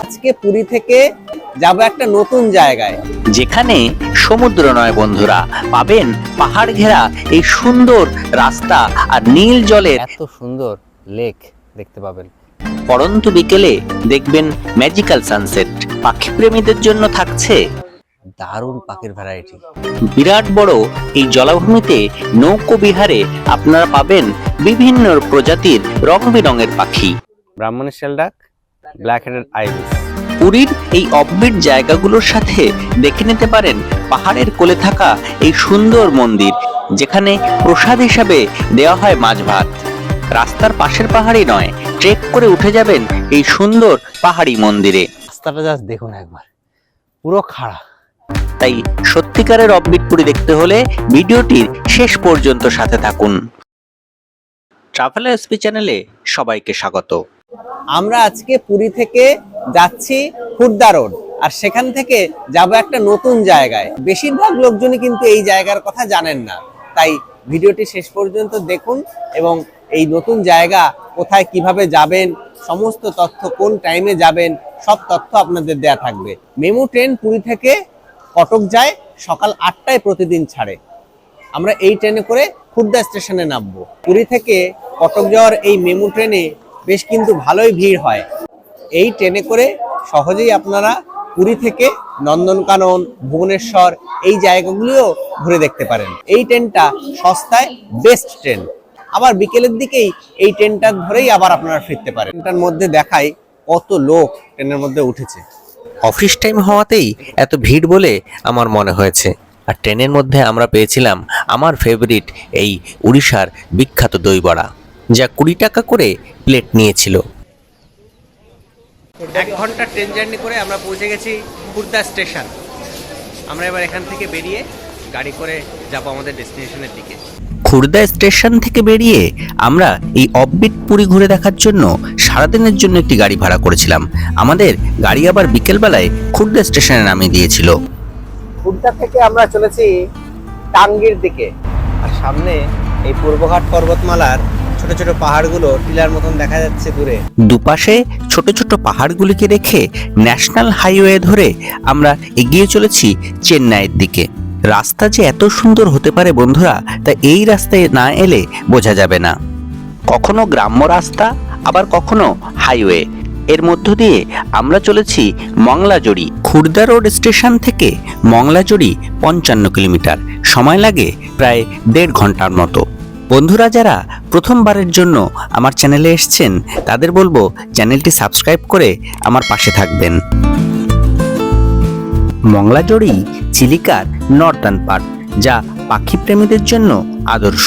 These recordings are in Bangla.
আজকে পুরী থেকে যাব একটা নতুন জায়গায়। যেখানে সমুদ্র নয় বন্ধুরা পাবেন পাহাড় ঘেরা এই সুন্দর রাস্তা আর নীল জলের এত সুন্দর লেক দেখতে পাবেন। পরন্ত বিকেলে দেখবেন ম্যাজিক্যাল সানসেট পাখি প্রেমীদের জন্য থাকছে দারুণ পাখির ভ্যারাইটি বিরাট বড় এই জলাভূমিতে নৌকো বিহারে আপনারা পাবেন বিভিন্ন প্রজাতির রং বেরঙের পাখি। ব্রাহ্মণের শেলডাক ব্ল্যাক হেডেড আইবিস পুরীর এই অববিট জায়গাগুলোর সাথে দেখে নিতে পারেন পাহাড়ের কোলে থাকা এই সুন্দর মন্দির যেখানে প্রসাদ হিসাবে দেওয়া হয় মাছ ভাত রাস্তার পাশের পাহাড়ি নয় ট্রেক করে উঠে যাবেন এই সুন্দর পাহাড়ি মন্দিরে। রাস্তাটা জাস্ট দেখুন একবার। পুরো খাড়া। তাই সত্যিকারের অববিট পুরী দেখতে হলে ভিডিওটির শেষ পর্যন্ত সাথে থাকুন। ট্রাভেল এসপি চ্যানেলে সবাইকে স্বাগত। আমরা আজকে পুরী থেকে যাচ্ছি খুর্দা রোড। আর সেখান থেকে যাব একটা নতুন জায়গায়। বেশিরভাগ লোকজনই কিন্তু এই জায়গার কথা জানেন না। তাই ভিডিওটি শেষ পর্যন্ত দেখুন এবং এই নতুন জায়গা কোথায় কীভাবে যাবেন, সমস্ত তথ্য, কোন টাইমে যাবেন, সব তথ্য আপনাদের দেয়া থাকবে। মেমু ট্রেন পুরী থেকে কটক যায় সকাল আটটায় প্রতিদিন ছাড়ে। আমরা এই ট্রেনে করে খুর্দা স্টেশনে নামবো। পুরী থেকে কটক যাওয়ার এই মেমু ট্রেনে বেশ কিন্তু ভালোই ভিড় হয়। এই ট্রেনে করে সহজেই আপনারা পুরী থেকে নন্দনকানন, ভুবনেশ্বর এই জায়গাগুলিও ঘুরে দেখতে পারেন। এই ট্রেনটা সস্তায় বেস্ট ট্রেন। আবার বিকেলের দিকেই এই ট্রেনটা ধরেই আবার আপনারা ফিরতে পারেন। ট্রেনটার মধ্যে দেখাই কত লোক ট্রেনের মধ্যে উঠেছে। অফিস টাইম হওয়াতেই এত ভিড় বলে আমার মনে হয়েছে। আর ট্রেনের মধ্যে আমরা পেয়েছিলাম আমার ফেভারিট এই উড়িষ্যার বিখ্যাত দই বড়া যা কুড়ি টাকা করে প্লেট নিয়েছিল। এক ঘণ্টা ট্রেন জার্নি করে আমরা পৌঁছে গেছি খুর্দা স্টেশন। আমরা এবার এখান থেকে বেরিয়ে গাড়ি করে যাব আমাদের ডেস্টিনেশনের দিকে। খুর্দা স্টেশন থেকে বেরিয়ে আমরা এই অববিট পুরী ঘুরে দেখার জন্য সারাদিনের জন্য একটি গাড়ি ভাড়া করেছিলাম। আমাদের গাড়ি আবার বিকেলবেলায় খুর্দা স্টেশনে নামিয়ে দিয়েছিল। খুর্দা থেকে আমরা চলেছি টাঙ্গির দিকে। আর সামনে এই পূর্বঘাট পর্বতমালার ছোট ছোট পাহাড়গুলো টিলার মতন দেখা যাচ্ছে দূরে। দুপাশে ছোট ছোট পাহাড়গুলিকে রেখে ন্যাশনাল হাইওয়ে ধরে আমরা এগিয়ে চলেছি চেন্নাইয়ের দিকে। রাস্তা যে এত সুন্দর হতে পারে বন্ধুরা, তা এই রাস্তায় না এলে বোঝা যাবে না। কখনো গ্রাম্য রাস্তা, আবার কখনো হাইওয়ে। এর মধ্য দিয়ে আমরা চলেছি মংলাজড়ি। খুর্দা রোড স্টেশন থেকে মংলাজড়ি পঞ্চান্ন কিলোমিটার। সময় লাগে প্রায় দেড় ঘণ্টার মতো। বন্ধুরা যারা প্রথমবারের জন্য আমার চ্যানেলে এসছেন, তাদের বলব চ্যানেলটি সাবস্ক্রাইব করে আমার পাশে থাকবেন। মংলাজড়ি, চিলিকার নর্দার্ন পার্ক, যা পাখি প্রেমীদের জন্য আদর্শ।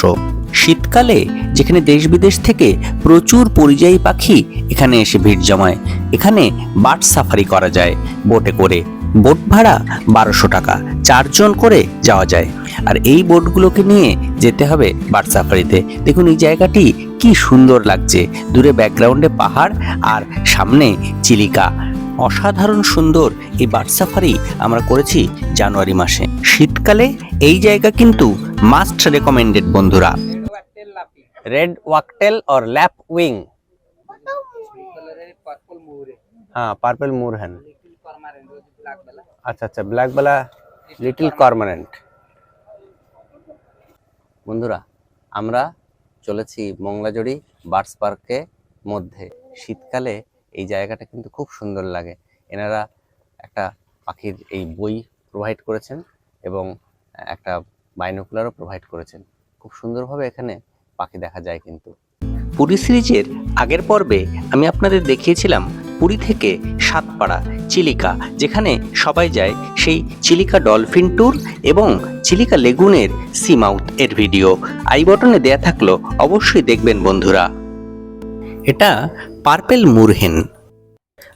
শীতকালে যেখানে দেশ বিদেশ থেকে প্রচুর পরিযায়ী পাখি এখানে এসে ভিড় জমায়, এখানে বার্ড সাফারি করা যায়, বোটে করে। বোট ভাড়া বারোশো টাকা, চারজন করে যাওয়া যায়। আর এই বোটগুলোকে নিয়ে যেতে হবে বার্ড সাফারিতে। দেখুন এই জায়গাটি কি সুন্দর লাগছে। দূরে ব্যাকগ্রাউন্ডে পাহাড় আর সামনে চিলিকা। অসাধারণ সুন্দর এই বার্ড সাফারি আমরা করেছি জানুয়ারি মাসে। শীতকালে এই জায়গা কিন্তু মাস্ট রেকমেন্ডেড বন্ধুরা। রেড ওয়াকটেল অর ল্যাপ উইং। হ্যাঁ পার্পল মুরহান। আচ্ছা আচ্ছা ব্ল্যাক বেলা, লিটল কর্মানেন্ট বন্ধুরা, আমরা চলেছি মংলাজড়ি বার্ডস পার্কে মধ্যে। শীতকালে এই জায়গাটা কিন্তু খুব সুন্দর লাগে। এনারা একটা পাখির এই বই প্রোভাইড করেছেন এবং একটা বাইনোকুলারও প্রোভাইড করেছেন। খুব সুন্দরভাবে এখানে পাখি দেখা যায় কিন্তু। পুরী সিরিজের আগের পর্বে আমি আপনাদের দেখিয়েছিলাম পুরী থেকে সাতপাড়া। চিলিকা, যেখানে সবাই যায় সেই চিলিকা ডলফিন ট্যুর এবং চিলিকা লেগুনের সি মাউথ এর ভিডিও। আই বটনে দেয়া থাকল অবশ্যই দেখবেন বন্ধুরা। এটা পার্পেল মুরহেন।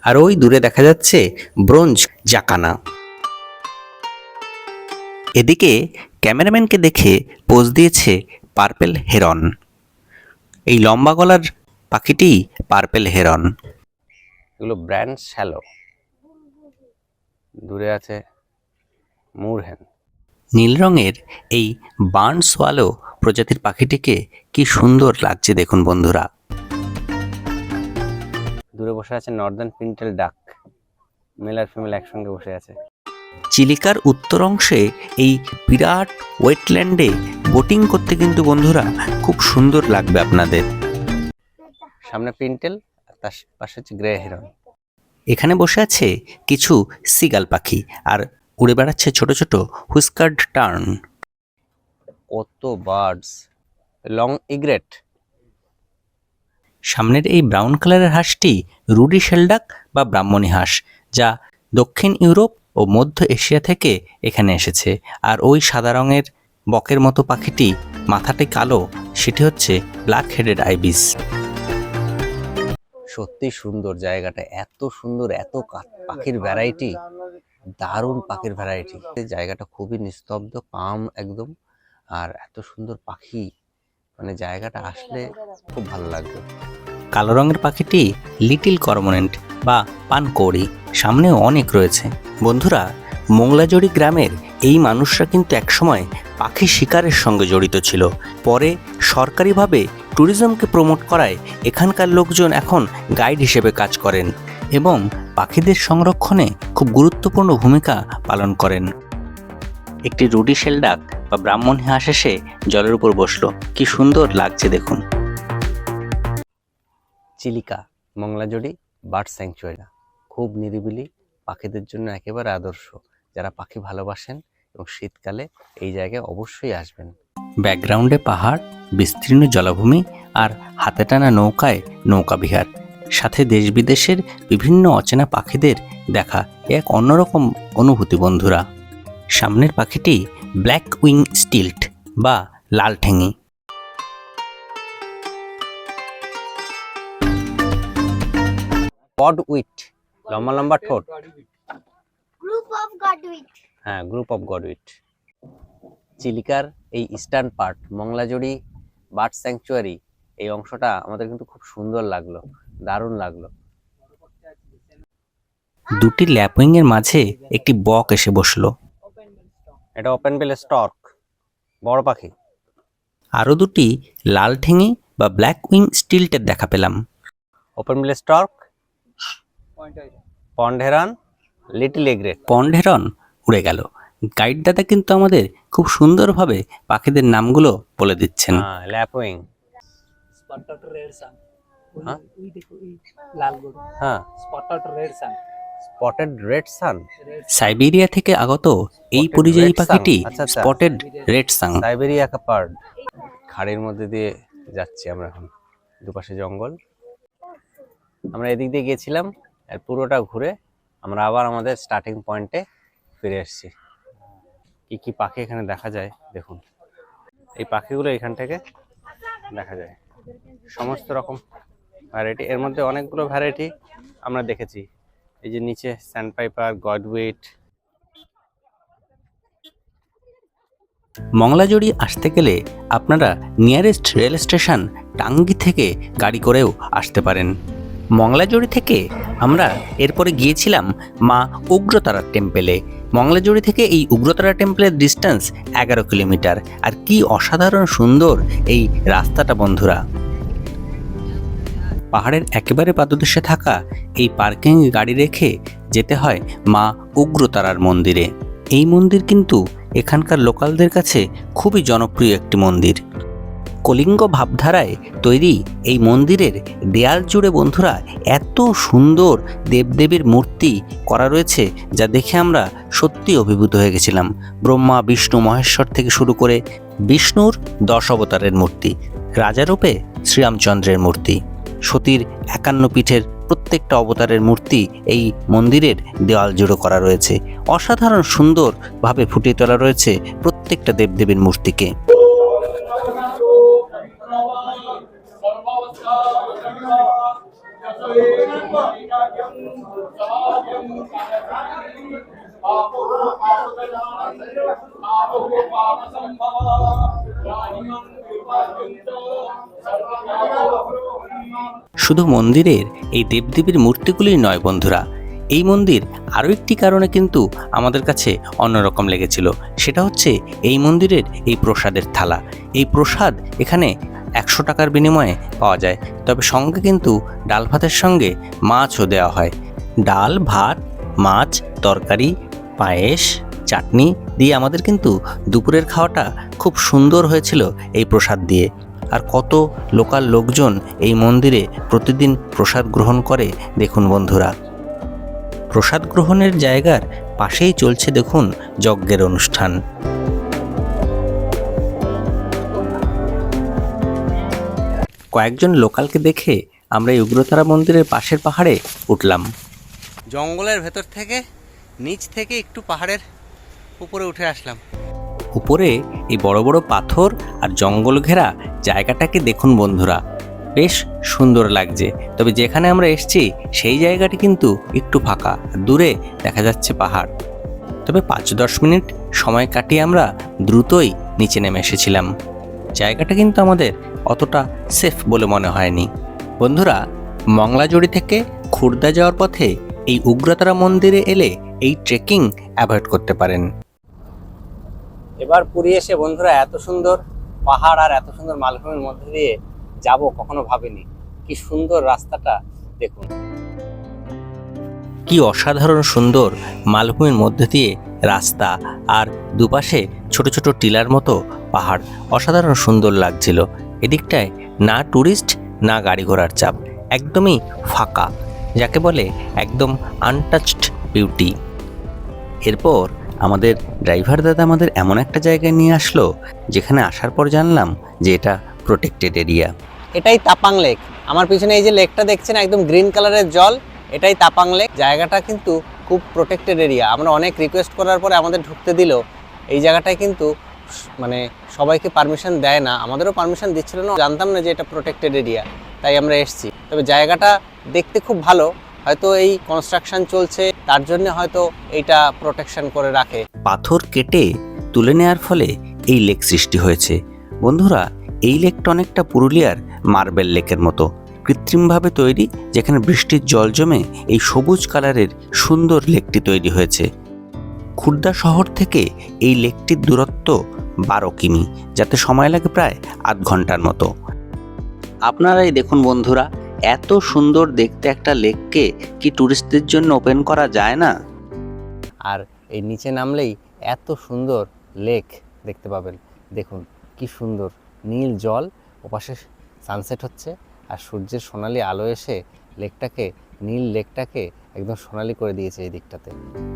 আর ওই দূরে দেখা যাচ্ছে ব্রোঞ্জ জাকানা। এদিকে ক্যামেরাম্যানকে দেখে পোজ দিয়েছে পার্পেল হেরন। এই লম্বা গলার পাখিটি পার্পেল হেরন। এগুলো ব্র্যান্ড শ্যালো। দূরে আছে মুরহেন। নীল রঙের এই বার্ন সোয়ালো প্রজাতির পাখিটিকে কি সুন্দর লাগছে দেখুন বন্ধুরা। দূরে বসে আছে নর্দার্ন পিন্টেল ডাক। মেল আর ফিমেল একসঙ্গে বসে আছে। চিলিকার উত্তর অংশে এই বিরাট ওয়েটল্যান্ডে বোটিং করতে কিন্তু বন্ধুরা খুব সুন্দর লাগবে আপনাদের। সামনে পিন্টেল আর তার পাশে হচ্ছে গ্রে হিরন। এখানে বসে আছে কিছু সিগাল পাখি আর উড়ে বেড়াচ্ছে ছোট ছোট হুস্কার্ড টার্ন। কত বার্ডস। Long egret. সামনের এই ব্রাউন কালারের হাঁসটি রুডি শেলডাক বা ব্রাহ্মণী হাঁস যা দক্ষিণ ইউরোপ ও মধ্য এশিয়া থেকে এখানে এসেছে। আর ওই সাদা রঙের বকের মতো পাখিটি মাথাটি কালো সেটি হচ্ছে ব্ল্যাক হেডেড আইবিস। সত্যি সুন্দর জায়গাটা, এত সুন্দর, এত পাখির ভ্যারাইটি দারুণ পাখির ভ্যারাইটি জায়গাটা খুবই নিস্তব্ধ কাম একদম, আর এত সুন্দর পাখি মানে জায়গাটা আসলে খুব ভালো লাগবে। কালো রঙের পাখিটি লিটিল করমোনেন্ট বা পানকৌড়ি, সামনেও অনেক রয়েছে। বন্ধুরা, মোংলাজড়ি গ্রামের এই মানুষরা কিন্তু একসময় পাখি শিকারের সঙ্গে জড়িত ছিল। পরে সরকারিভাবে ট্যুরিজমকে প্রমোট করায় এখানকার লোকজন এখন গাইড হিসেবে কাজ করেন এবং পাখিদের সংরক্ষণে খুব গুরুত্বপূর্ণ ভূমিকা পালন করেন। একটি রুডি শেলডাক বা ব্রাহ্মণ হাঁস এসে জলের উপর বসল। কি সুন্দর লাগছে দেখুন। Chilika Mangalajodi bird sanctuary. খুব নিরিবিলি, পাখিদের জন্য একেবারে আদর্শ। যারা পাখি ভালোবাসেন এবং শীতকালে এই জায়গায় অবশ্যই আসবেন। ব্যাকগ্রাউন্ডে পাহাড়, বিস্তীর্ণ জলাভূমি আর হাতে টানা নৌকায় নৌকা বিহার। সাথে দেশ বিদেশের বিভিন্ন অচেনা পাখিদের দেখা এক অন্যরকম অনুভূতি, বন্ধুরা। সামনের পাখিটি ব্ল্যাক উইং স্টিল্ট বা লাল ঠেঙি। পড উইট, লম্বা লম্বা ঠোঁট। Group of Godwit. হ্যাঁ গ্রুপ অফ গডউইট চিলিকার এই eastern part Mangalajodi bird sanctuary এই অংশটা আমাদের কিন্তু খুব সুন্দর লাগল দারুণ লাগল। দুটি ল্যাপউইংয়ের মাঝে একটি বক এসে বসল। এটা ওপেন বিল স্টর্ক বড় পাখি। আরও দুটি লাল ঠেঙি বা ব্ল্যাক উইং স্টিল্টের দেখা পেলাম। Open bill stork pond heron little egret pond heron উড়ে গেল। গাইড দাদা কিন্তু আমাদের খুব সুন্দরভাবে পাখিদের নামগুলো বলে দিচ্ছেন। ল্যাপোয়িং স্পটট রেড সান হ্যাঁ? Spotted redshank spotted redshank Siberia থেকে আগত এই পরিযায়ী পাখিটি স্পটেড রেড সান সাইবেরিয়া কাপার্ড খাড়ির মধ্যে দিয়ে যাচ্ছি আমরা এখন। দুপাশে জঙ্গল। আমরা এদিক দিয়ে গিয়েছিলাম আর পুরোটা ঘুরে আমরা আবার আমাদের স্টার্টিং পয়েন্টে ফিরে এসেছি। কি কি পাখি এখানে দেখা যায় দেখুন। এই পাখিগুলো এখান থেকে দেখা যায়। সমস্ত রকম ভ্যারাইটি এর মধ্যে অনেকগুলো ভ্যারাইটি আমরা দেখেছি। এই যে নিচে স্যান্ড পাইপার গডউইট মংলাজড়ি আসতে গেলে আপনারা নিয়ারেস্ট রেল স্টেশন টাঙ্গি থেকে গাড়ি করেও আসতে পারেন। মংলাজড়ি থেকে আমরা এরপরে গিয়েছিলাম মা উগ্রতারা টেম্পেলে। মংলাজড়ি থেকে এই উগ্রতারা টেম্পলের ডিস্টেন্স এগারো কিলোমিটার। আর কি অসাধারণ সুন্দর এই রাস্তাটা, বন্ধুরা। পাহাড়ের একেবারে পাদদেশে থাকা এই পার্কিং গাড়ি রেখে যেতে হয় মা উগ্রতারার মন্দিরে। এই মন্দির কিন্তু এখানকার লোকালদের কাছে খুবই জনপ্রিয় একটি মন্দির। কলিঙ্গ ভাবধারায় তৈরি এই মন্দিরের দেয়াল জুড়ে বন্ধুরা এত সুন্দর দেবদেবীর মূর্তি করা রয়েছে যা দেখে আমরা সত্যি অভিভূত হয়ে গেছিলাম। ব্রহ্মা, বিষ্ণু, মহেশ্বর থেকে শুরু করে বিষ্ণুর দশ অবতারের মূর্তি, রাজারূপে শ্রীরামচন্দ্রের মূর্তি, সতীর একান্ন পীঠের প্রত্যেকটা অবতারের মূর্তি এই মন্দিরের দেওয়াল জুড়ে করা রয়েছে। অসাধারণ সুন্দরভাবে ফুটিয়ে তোলা রয়েছে প্রত্যেকটা দেবদেবীর মূর্তিকে। শুধু মন্দিরের এই দেবদেবীর মূর্তিগুলিই নয় বন্ধুরা, এই মন্দির আরও একটি কারণে কিন্তু আমাদের কাছে অন্যরকম লেগেছিল। সেটা হচ্ছে এই মন্দিরের এই প্রসাদের থালা। এই প্রসাদ এখানে একশো টাকার বিনিময়ে পাওয়া যায়। তবে সঙ্গে কিন্তু ডাল ভাতের সঙ্গে মাছও দেওয়া হয়। ডাল, ভাত, মাছ, তরকারি, পায়েস, চাটনি দিয়ে আমাদের কিন্তু দুপুরের খাওয়াটা খুব সুন্দর হয়েছিল এই প্রসাদ দিয়ে। আর কত লোকাল লোকজন এই মন্দিরে প্রতিদিন প্রসাদ গ্রহণ করে, দেখুন বন্ধুরা। প্রসাদ গ্রহণের জায়গার পাশেই চলছে, দেখুন, যজ্ঞের অনুষ্ঠান। কয়েকজন লোকালকে দেখে আমরা এই উগ্রতারা মন্দিরের পাশের পাহাড়ে উঠলাম। জঙ্গলের ভেতর থেকে নিচ থেকে একটু পাহাড়ের উপরে উঠে আসলাম। উপরে এই বড় বড় পাথর আর জঙ্গল ঘেরা জায়গাটাকে দেখুন বন্ধুরা বেশ সুন্দর লাগছে। তবে যেখানে আমরা এসেছি সেই জায়গাটি কিন্তু একটু ফাঁকা দূরে দেখা যাচ্ছে পাহাড়। তবে পাঁচ দশ মিনিট সময় কাটিয়ে আমরা দ্রুতই নিচে নেমে এসেছিলাম। জায়গাটা কিন্তু আমাদের অতটা সেফ বলে মনে হয়নি। বন্ধুরা মংলাজড়ি থেকে খুর্দা যাওয়ার পথে এই উগ্রতারা মন্দিরে এলে এই ট্রেকিং অ্যাভয়েড করতে পারেন। এবার পুরী এসে বন্ধুরা এত সুন্দর পাহাড় আর এত সুন্দর মালভূমির মধ্যে দিয়ে যাব কখনো ভাবিনি। কি সুন্দর রাস্তাটা দেখুন। কি অসাধারণ সুন্দর মালভূমির মধ্যে দিয়ে রাস্তা আর দুপাশে ছোট ছোট টিলার মতো পাহাড়। অসাধারণ সুন্দর লাগছিল। এদিকটায় না ট্যুরিস্ট না গাড়ি ঘোড়ার চাপ, একদমই ফাঁকা, যাকে বলে একদম আনটাচড বিউটি এরপর আমাদের ড্রাইভার দাদা আমাদের এমন একটা জায়গায় নিয়ে আসলো, যেখানে আসার পর জানলাম যে এটা প্রোটেক্টেড এরিয়া এটাই তাপাং লেক। আমার পিছনে এই যে লেকটা দেখছেন, একদম গ্রিন কালারের জল, এটাই তাপাং লেক। জায়গাটা কিন্তু খুব প্রোটেক্টেড এরিয়া আমরা অনেক রিকোয়েস্ট করার পরে আমাদের ঢুকতে দিল। এই জায়গাটায় কিন্তু মানে সবাইকে পারমিশন দেয় না। আমাদেরও পারমিশন দিচ্ছিল না, জানতাম না যে এটা প্রোটেক্টেড এরিয়া তাই আমরা এসেছি। তবে জায়গাটা দেখতে খুব ভালো, হয়তো এই কনস্ট্রাকশন চলছে, তার জন্য হয়তো এইটা প্রোটেকশন করে রাখে। পাথর কেটে তুলে নেওয়ার ফলে এই লেক সৃষ্টি হয়েছে। বন্ধুরা, এই লেকটা অনেকটা পুরুলিয়ার মার্বেল লেকের মতো। কৃত্রিমভাবে তৈরি, যেখানে বৃষ্টির জল জমে এই সবুজ কালারের সুন্দর লেকটি তৈরি হয়েছে। খুর্দা শহর থেকে এই লেকটির দূরত্ব বারো কিমি, যাতে সময় লাগে প্রায় আধ ঘণ্টার মতো। আপনারাই দেখুন বন্ধুরা, এত সুন্দর দেখতে একটা লেককে কি ট্যুরিস্টদের জন্য ওপেন করা যায় না? আর এই নিচে নামলেই এত সুন্দর লেক দেখতে পাবেন। দেখুন, কি সুন্দর, নীল জল, ওপাশে সানসেট হচ্ছে, আর সূর্যের সোনালি আলো এসে লেকটাকে, নীল লেকটাকে একদম সোনালি করে দিয়েছে এই দিকটাতে।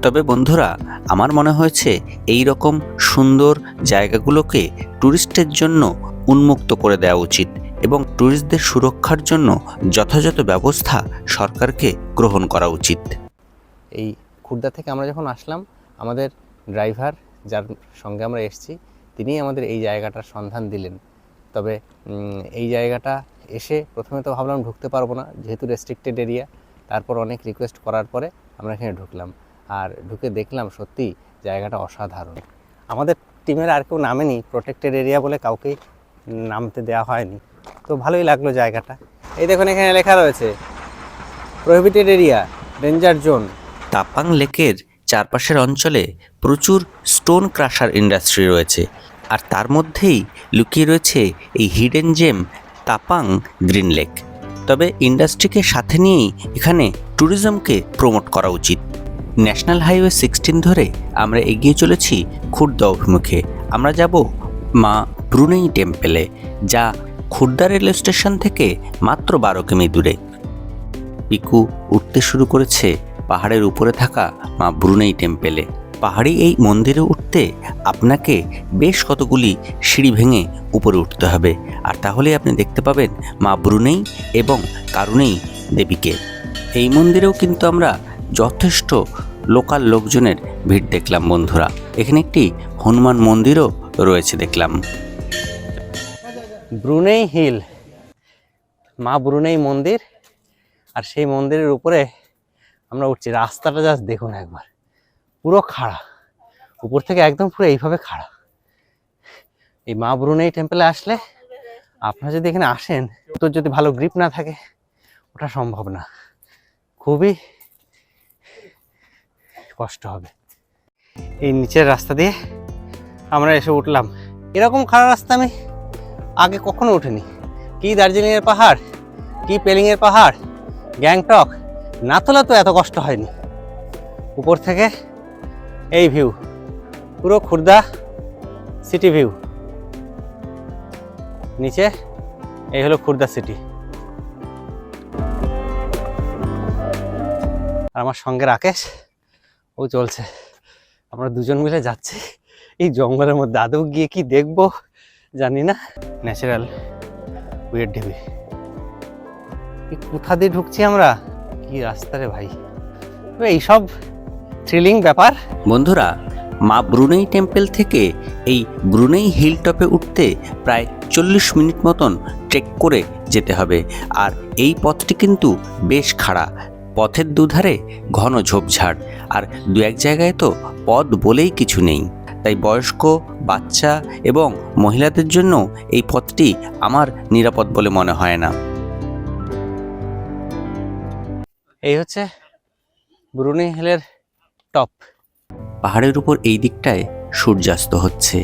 তবে বন্ধুরা আমার মনে হয়েছে এই রকম সুন্দর জায়গাগুলোকে ট্যুরিস্টের জন্য উন্মুক্ত করে দেওয়া উচিত এবং ট্যুরিস্টদের সুরক্ষার জন্য যথাযথ ব্যবস্থা সরকারকে গ্রহণ করা উচিত। এই খুর্দা থেকে আমরা যখন আসলাম আমাদের ড্রাইভার যার সঙ্গে আমরা এসেছি তিনিই আমাদের এই জায়গাটার সন্ধান দিলেন। তবে এই জায়গাটা এসে প্রথমে তো ভাবলাম ঢুকতে পারব না যেহেতু রেস্ট্রিক্টেড এরিয়া তারপর অনেক রিকোয়েস্ট করার পরে আমরা এখানে ঢুকলাম। আর ঢুকে দেখলাম সত্যি জায়গাটা অসাধারণ। আমাদের টিমের আর কেউ নামেনি প্রোটেক্টেড এরিয়া বলে কাউকেই নামতে দেওয়া হয়নি। তো ভালোই লাগল জায়গাটা। এই দেখুন এখানে লেখা রয়েছে prohibited area danger zone Tapang লেকের চারপাশের অঞ্চলে প্রচুর স্টোন ক্রাশার ইন্ডাস্ট্রি রয়েছে। আর তার মধ্যেই লুকিয়ে রয়েছে এই hidden gem Tapang green lake তবে ইন্ডাস্ট্রিকে সাথে নিয়েই এখানে ট্যুরিজমকে প্রমোট করা উচিত। ন্যাশনাল হাইওয়ে সিক্সটিন ধরে আমরা এগিয়ে চলেছি খুর্দা অভিমুখে। আমরা যাব মা ব্রুনেই টেম্পেলে, যা খুর্দা রেলওয়ে স্টেশন থেকে মাত্র বারো কিমি দূরে। পিকু উঠতে শুরু করেছে পাহাড়ের উপরে থাকা মা ব্রুনেই টেম্পেলে। পাহাড়ি এই মন্দিরে উঠতে আপনাকে বেশ কতগুলি সিঁড়ি ভেঙে উপরে উঠতে হবে। আর তাহলে আপনি দেখতে পাবেন মা ব্রুনেই এবং কারুনেই দেবীকে। এই মন্দিরেও কিন্তু আমরা যথেষ্ট লোকাল লোকজনের ভিড় দেখলাম বন্ধুরা। এখানে একটি হনুমান মন্দিরও রয়েছে দেখলাম। ব্রুনেই হিল। মা ব্রুনেই মন্দির। আর সেই মন্দিরের উপরে আমরা উঠছি। রাস্তাটা জাস্ট দেখুন একবার। পুরো খাড়া। উপর থেকে একদম পুরো এইভাবে খাড়া। এই মা ব্রুনেই টেম্পলে আসলে আপনারা যদি এখানে আসেন তো যদি ভালো গ্রিপ না থাকে, ওটা সম্ভব না। খুবই কষ্ট হবে। এই নিচের রাস্তা দিয়ে আমরা এসে উঠলাম। এরকম খাড়া রাস্তা আমি আগে কখনো উঠিনি। কি দার্জিলিংয়ের পাহাড়, কি পেলিংয়ের পাহাড়, গ্যাংটক নাথলা তো এত কষ্ট হয়নি। উপর থেকে এই ভিউ পুরো খুর্দা সিটি ভিউ নিচে এই হলো খুর্দা সিটি আর আমার সঙ্গে রাকেশ, ও চলছে। আমরা দুজন মিলে যাচ্ছি। এই জঙ্গলের মধ্যে আদৌ গিয়ে কি দেখব জানি না। ন্যাচারাল উইয়ের ঢিবি কোথা দিয়ে ঢুকছি আমরা? কি রাস্তা রে ভাই? এইসব থ্রিলিং ব্যাপার। বন্ধুরা, মা ব্রুনেই টেম্পল থেকে এই ব্রুনেই হিল টপে উঠতে প্রায় চল্লিশ মিনিট মতন ট্রেক করে যেতে হবে। আর এই পথটি কিন্তু বেশ খাড়া। পথের দুধারে ঘন ঝোপঝাড়। আর দু এক জায়গায় তো পথ বলেই কিছু নেই। তাই বয়স্ক, বাচ্চা এবং মহিলাদের জন্য এই পথটি আমার নিরাপদ বলে মনে হয় না। এই হচ্ছে ব্রুনি হিলের টপ। পাহাড়ের উপর এই দিকটায় সূর্যাস্ত হচ্ছে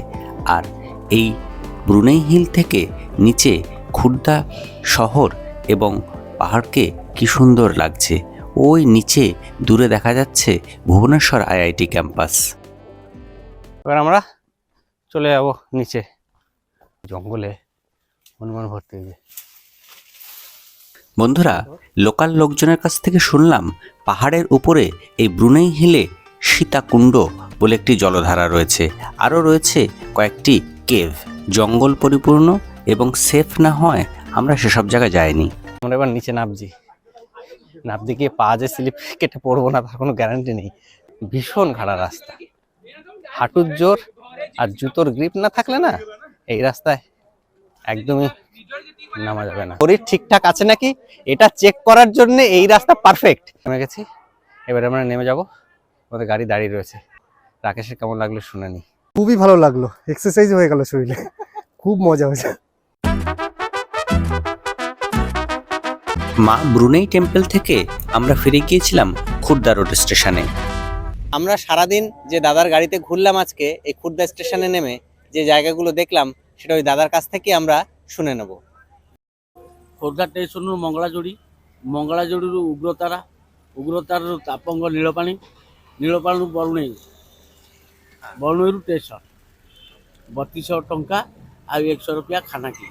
আর এই ব্রুনেই হিল থেকে নিচে খুর্দা শহর এবং পাহাড়কে কি সুন্দর লাগছে। ওই নিচে দূরে দেখা যাচ্ছে ভুবনেশ্বর আইআইটি ক্যাম্পাস। এবার আমরা চলে যাব নিচে। জঙ্গলে হনুমান ভর্তি হয়ে বন্ধুরা, লোকাল লোকজনের কাছ থেকে শুনলাম পাহাড়ের উপরে এই ব্রুনেই হিলে সীতাকুণ্ড বলে একটি জলধারা রয়েছে। আরও রয়েছে কয়েকটি কেভ। জঙ্গল পরিপূর্ণ এবং সেফ না হয় আমরা সেসব জায়গায় যাইনি। আমরা এবার নিচে নামছি। নামতে গিয়ে পা যে স্লিপ কেটে পড়ব না, তার কোনো গ্যারান্টি নেই। ভীষণ খাড়া রাস্তা। হাঁটুর জোর আর জুতোর গ্রিপ না থাকলে না, এই রাস্তায় একদমই নামা যাবে না। শরীর ঠিকঠাক আছে নাকি? এটা চেক করার জন্য এই রাস্তা পারফেক্ট নেমে গেছি। এবার আমরা নেমে যাব। ওদের গাড়ি দাঁড়িয়ে রয়েছে। রাকেশের কেমন লাগল শুনে নি। খুবই ভালো লাগল। এক্সারসাইজ হয়ে গেল শরীরে। খুব মজা হয়েছে। মা ব্রুনেই টেম্পল থেকে আমরা ফিরে গিয়েছিলাম খুর্দা রোড স্টেশনে। আমরা সারাদিন যে দাদার গাড়িতে ঘুরলাম আজকে এই খুর্দা স্টেশনে নেমে যে জায়গাগুলো দেখলাম সেটা ওই দাদার কাছ থেকে আমরা শুনে নেব। খুর্দা স্টেশনের মঙ্গলাজুড়ি। মঙ্গলাজোড়ির উগ্রতারা। উগ্রতার তাপঙ্গ নীলপাণী। ନୀଳପାଳରୁ ବରୁଣେଇ। রু স্টেশন বত্রিশশো টাকা আর একশো রুপিয়া খানা কি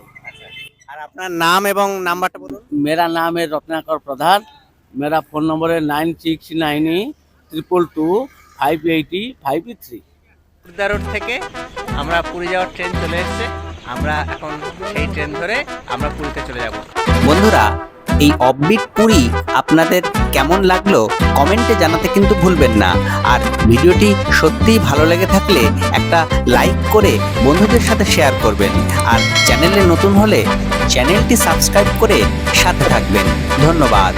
আর আপনার নাম এবং নাম্বারটা বলুন। মেরা নাম এ রত্নাকর প্রধান মেরা ফোন নম্বর এ nine six nine triple two five eighty five three Khurda road থেকে আমরা পুরী যাওয়ার ট্রেন চলে এসছে। আমরা এখন সেই ট্রেন ধরে আমরা পুরীতে চলে যাব। বন্ধুরা এই অববিট পুরি আপনাদের কেমন লাগল কমেন্টে জানাতে কিন্তু ভুলবেন না। আর ভিডিওটি সত্যিই ভালো লেগে থাকলে একটা লাইক করে বন্ধুদের সাথে শেয়ার করবেন। আর চ্যানেলে নতুন হলে চ্যানেলটি সাবস্ক্রাইব করে সাথে থাকবেন। ধন্যবাদ।